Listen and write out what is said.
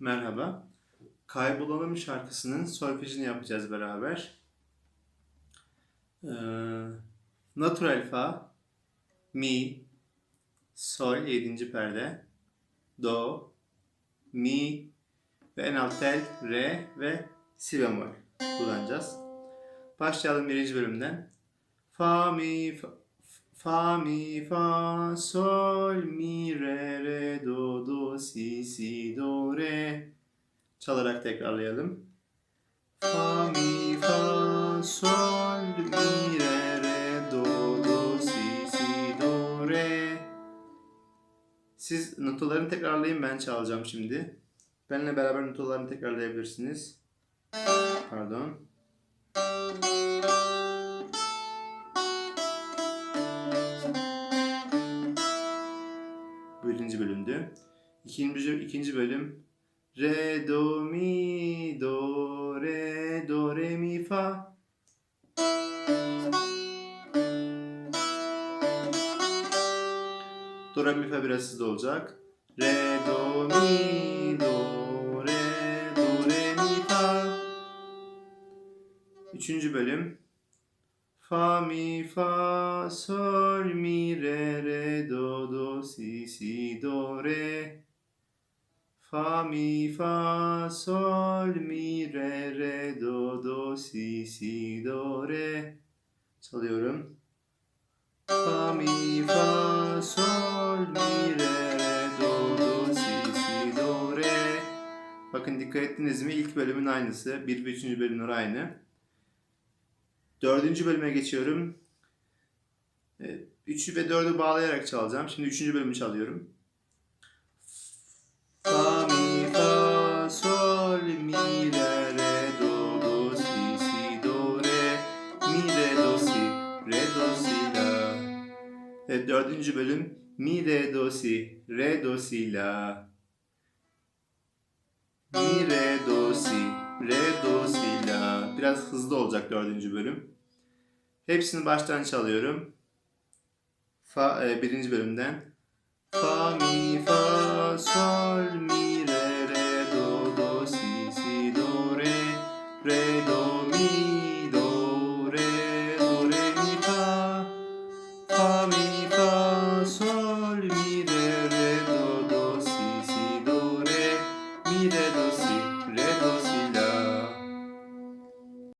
Merhaba. Kaybolalım şarkısının solfejini yapacağız beraber. Ee, natural fa, mi, sol 7. perde, do, mi ve en alt tel re ve si bemol kullanacağız. Başlayalım birinci bölümden. Fa mi fa, fa mi fa sol mi re re do do si si do re çalarak tekrarlayalım. Fa mi fa sol mi re re do do si si do re Siz notalarını tekrarlayın ben çalacağım şimdi. Benimle beraber notalarını tekrarlayabilirsiniz. Pardon. Birinci bölümdü. İkinci, ikinci bölüm Re, do, mi, do, re, do, re, mi, fa. Do, re, mi, fa biraz hızlı olacak. Re, do, mi, do, re, do, re, mi, fa. Üçüncü bölüm. Fa, mi, fa, sol, mi, re, re, do, do, si, si, do, re. Fa, mi, fa, sol, mi, re, re, do, do, si, si, do, re. Çalıyorum. Fa, mi, fa, sol, mi, re, re, do, do, si, si, do, re. Bakın dikkat ettiniz mi? İlk bölümün aynısı. Bir ve üçüncü bölümler aynı. Dördüncü bölüme geçiyorum. Evet, Üçü ve dördü bağlayarak çalacağım. Şimdi üçüncü bölümü çalıyorum. Sol, re, re. Evet, dördüncü bölüm. Mi, re, do, si, re, do, si, la. Mi, re, do, si, re, do, si, la. Biraz hızlı olacak dördüncü bölüm. Hepsini baştan çalıyorum. Fa, e, birinci bölümden. Fa, mi, fa, fome.